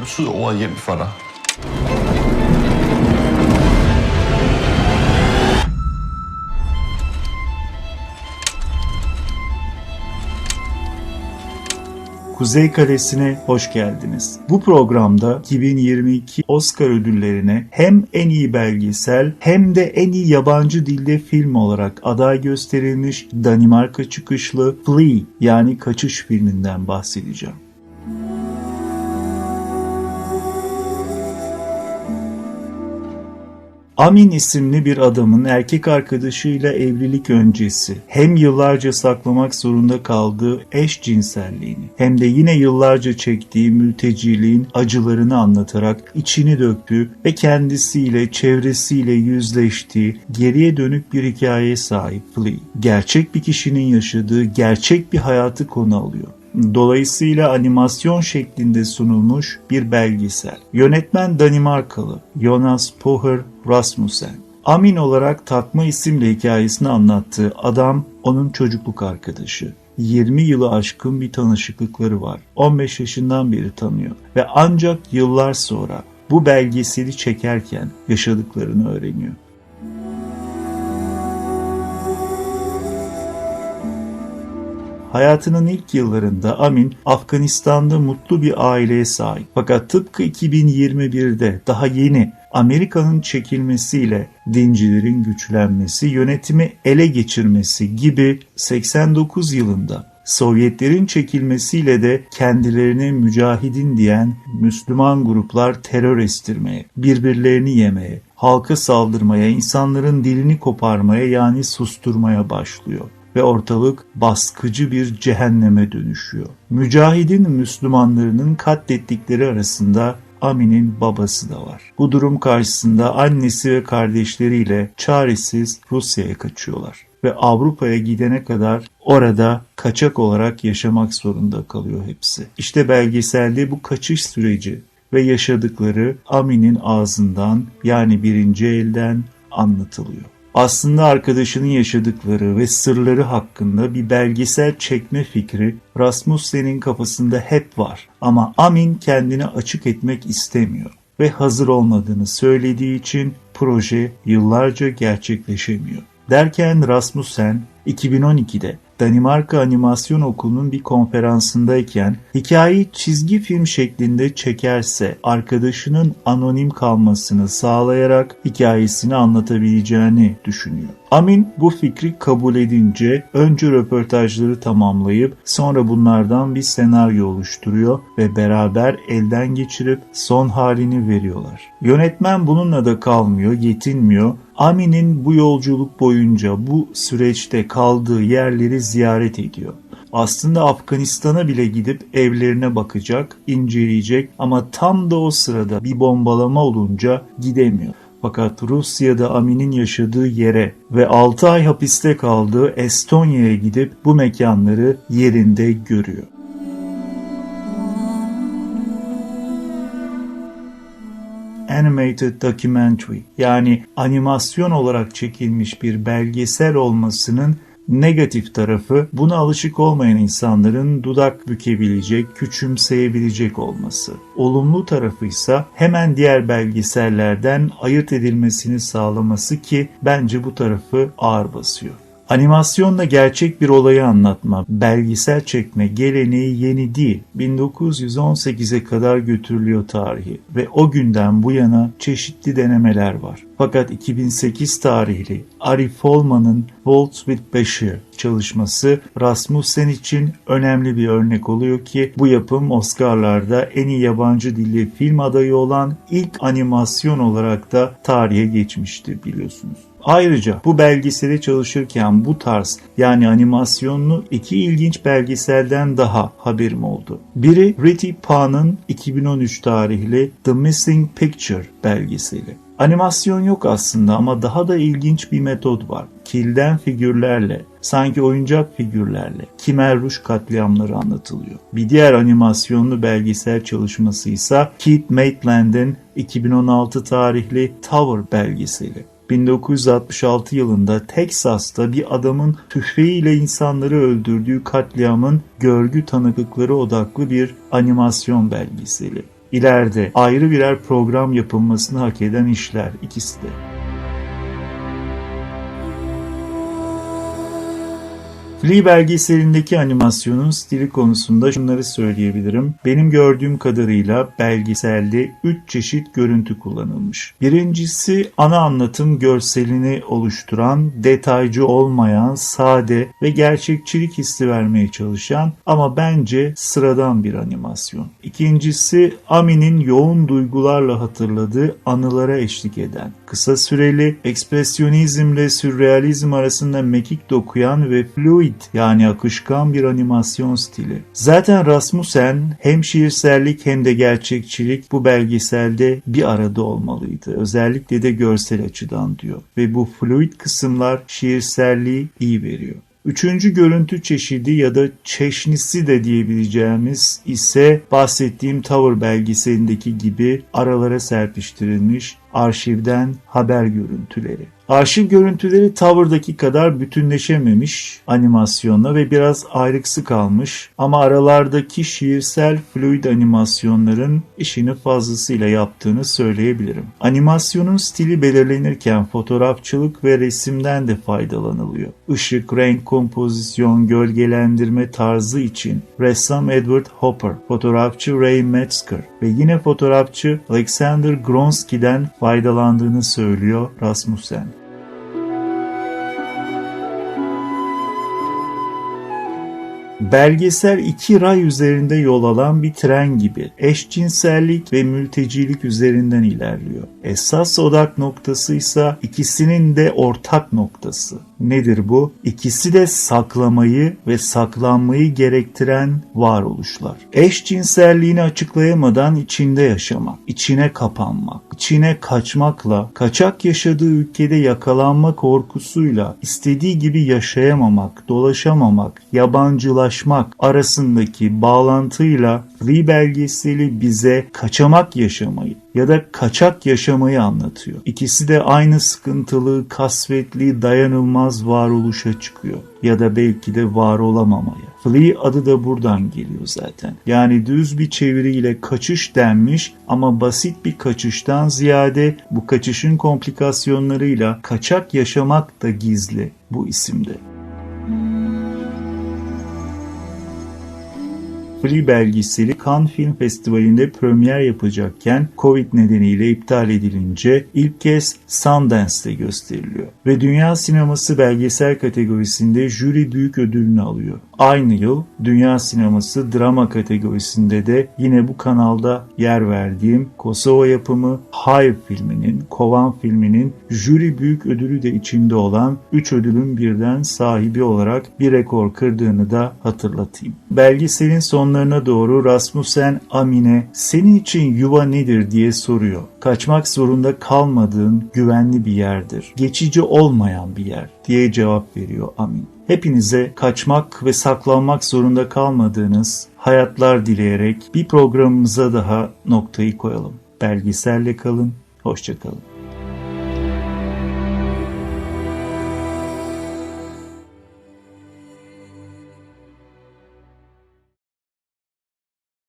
Hvad betyder ordet hjem for dig? Kuzey Kalesi'ne hoş geldiniz. Bu programda 2022 Oscar ödüllerine hem en iyi belgesel hem de en iyi yabancı dilde film olarak aday gösterilmiş Danimarka çıkışlı Flee yani Kaçış filminden bahsedeceğim. Amin isimli bir adamın erkek arkadaşıyla evlilik öncesi hem yıllarca saklamak zorunda kaldığı eşcinselliğini hem de yine yıllarca çektiği mülteciliğin acılarını anlatarak içini döktüğü ve kendisiyle çevresiyle yüzleştiği geriye dönük bir hikayeye sahip Flea. Gerçek bir kişinin yaşadığı gerçek bir hayatı konu alıyor. Dolayısıyla animasyon şeklinde sunulmuş bir belgesel. Yönetmen Danimarkalı Jonas Poher Rasmussen. Amin olarak takma isimle hikayesini anlattığı adam onun çocukluk arkadaşı. 20 yılı aşkın bir tanışıklıkları var. 15 yaşından beri tanıyor ve ancak yıllar sonra bu belgeseli çekerken yaşadıklarını öğreniyor. Hayatının ilk yıllarında Amin Afganistan'da mutlu bir aileye sahip. Fakat tıpkı 2021'de daha yeni Amerika'nın çekilmesiyle dincilerin güçlenmesi, yönetimi ele geçirmesi gibi 89 yılında Sovyetlerin çekilmesiyle de kendilerini mücahidin diyen Müslüman gruplar terör estirmeye, birbirlerini yemeye, halka saldırmaya, insanların dilini koparmaya yani susturmaya başlıyor ve ortalık baskıcı bir cehenneme dönüşüyor. Mücahidin Müslümanlarının katlettikleri arasında Amin'in babası da var. Bu durum karşısında annesi ve kardeşleriyle çaresiz Rusya'ya kaçıyorlar ve Avrupa'ya gidene kadar orada kaçak olarak yaşamak zorunda kalıyor hepsi. İşte belgeselde bu kaçış süreci ve yaşadıkları Amin'in ağzından yani birinci elden anlatılıyor. Aslında arkadaşının yaşadıkları ve sırları hakkında bir belgesel çekme fikri Rasmussen'in kafasında hep var. Ama Amin kendini açık etmek istemiyor ve hazır olmadığını söylediği için proje yıllarca gerçekleşemiyor. Derken Rasmussen 2012'de Danimarka Animasyon Okulu'nun bir konferansındayken hikayeyi çizgi film şeklinde çekerse arkadaşının anonim kalmasını sağlayarak hikayesini anlatabileceğini düşünüyor. Amin bu fikri kabul edince önce röportajları tamamlayıp sonra bunlardan bir senaryo oluşturuyor ve beraber elden geçirip son halini veriyorlar. Yönetmen bununla da kalmıyor, yetinmiyor. Amin'in bu yolculuk boyunca bu süreçte kaldığı yerleri ziyaret ediyor. Aslında Afganistan'a bile gidip evlerine bakacak, inceleyecek ama tam da o sırada bir bombalama olunca gidemiyor. Fakat Rusya'da Amin'in yaşadığı yere ve 6 ay hapiste kaldığı Estonya'ya gidip bu mekanları yerinde görüyor. Animated documentary yani animasyon olarak çekilmiş bir belgesel olmasının negatif tarafı buna alışık olmayan insanların dudak bükebilecek, küçümseyebilecek olması. Olumlu tarafı ise hemen diğer belgesellerden ayırt edilmesini sağlaması ki bence bu tarafı ağır basıyor. Animasyonla gerçek bir olayı anlatma, belgesel çekme geleneği yeni değil. 1918'e kadar götürülüyor tarihi ve o günden bu yana çeşitli denemeler var. Fakat 2008 tarihli Ari Folman'ın Waltz with Bashir çalışması Rasmussen için önemli bir örnek oluyor ki bu yapım Oscar'larda en iyi yabancı dilli film adayı olan ilk animasyon olarak da tarihe geçmiştir biliyorsunuz. Ayrıca bu belgesele çalışırken bu tarz yani animasyonlu iki ilginç belgeselden daha haberim oldu. Biri Ritty Pan'ın 2013 tarihli The Missing Picture belgeseli. Animasyon yok aslında ama daha da ilginç bir metot var. Kilden figürlerle, sanki oyuncak figürlerle Kimer Ruş katliamları anlatılıyor. Bir diğer animasyonlu belgesel çalışması ise Keith Maitland'in 2016 tarihli Tower belgeseli. 1966 yılında Teksas'ta bir adamın tüfeğiyle insanları öldürdüğü katliamın görgü tanıklıkları odaklı bir animasyon belgeseli. İleride ayrı birer program yapılmasını hak eden işler ikisi de. Flea belgeselindeki animasyonun stili konusunda şunları söyleyebilirim. Benim gördüğüm kadarıyla belgeselde 3 çeşit görüntü kullanılmış. Birincisi ana anlatım görselini oluşturan, detaycı olmayan, sade ve gerçekçilik hissi vermeye çalışan ama bence sıradan bir animasyon. İkincisi Amin'in yoğun duygularla hatırladığı anılara eşlik eden, kısa süreli, ekspresyonizmle sürrealizm arasında mekik dokuyan ve fluid yani akışkan bir animasyon stili. Zaten Rasmussen hem şiirsellik hem de gerçekçilik bu belgeselde bir arada olmalıydı. Özellikle de görsel açıdan diyor. Ve bu fluid kısımlar şiirselliği iyi veriyor. Üçüncü görüntü çeşidi ya da çeşnisi de diyebileceğimiz ise bahsettiğim Tower belgeselindeki gibi aralara serpiştirilmiş arşivden haber görüntüleri. Arşiv görüntüleri Tower'daki kadar bütünleşememiş animasyonla ve biraz ayrıksı kalmış ama aralardaki şiirsel fluid animasyonların işini fazlasıyla yaptığını söyleyebilirim. Animasyonun stili belirlenirken fotoğrafçılık ve resimden de faydalanılıyor. Işık, renk, kompozisyon, gölgelendirme tarzı için ressam Edward Hopper, fotoğrafçı Ray Metzger ve yine fotoğrafçı Alexander Gronsky'den faydalandığını söylüyor Rasmussen. Belgesel iki ray üzerinde yol alan bir tren gibi eşcinsellik ve mültecilik üzerinden ilerliyor. Esas odak noktası ise ikisinin de ortak noktası. Nedir bu? İkisi de saklamayı ve saklanmayı gerektiren varoluşlar. Eşcinselliğini açıklayamadan içinde yaşamak, içine kapanmak, içine kaçmakla, kaçak yaşadığı ülkede yakalanma korkusuyla istediği gibi yaşayamamak, dolaşamamak, yabancılaşmak arasındaki bağlantıyla Lee belgeseli bize kaçamak yaşamayı ya da kaçak yaşamayı anlatıyor. İkisi de aynı sıkıntılı, kasvetli, dayanılmaz varoluşa çıkıyor ya da belki de var olamamaya. Flee adı da buradan geliyor zaten. Yani düz bir çeviriyle kaçış denmiş ama basit bir kaçıştan ziyade bu kaçışın komplikasyonlarıyla kaçak yaşamak da gizli bu isimde. Free belgeseli Cannes Film Festivali'nde premier yapacakken Covid nedeniyle iptal edilince ilk kez Sundance'te gösteriliyor. Ve Dünya Sineması belgesel kategorisinde jüri büyük ödülünü alıyor. Aynı yıl Dünya Sineması drama kategorisinde de yine bu kanalda yer verdiğim Kosova yapımı Hive filminin, Kovan filminin jüri büyük ödülü de içinde olan 3 ödülün birden sahibi olarak bir rekor kırdığını da hatırlatayım. Belgeselin sonlarına doğru Rasmussen Amine senin için yuva nedir diye soruyor. Kaçmak zorunda kalmadığın güvenli bir yerdir. Geçici olmayan bir yer diye cevap veriyor Amin. Hepinize kaçmak ve saklanmak zorunda kalmadığınız hayatlar dileyerek bir programımıza daha noktayı koyalım. Belgeselle kalın, hoşçakalın.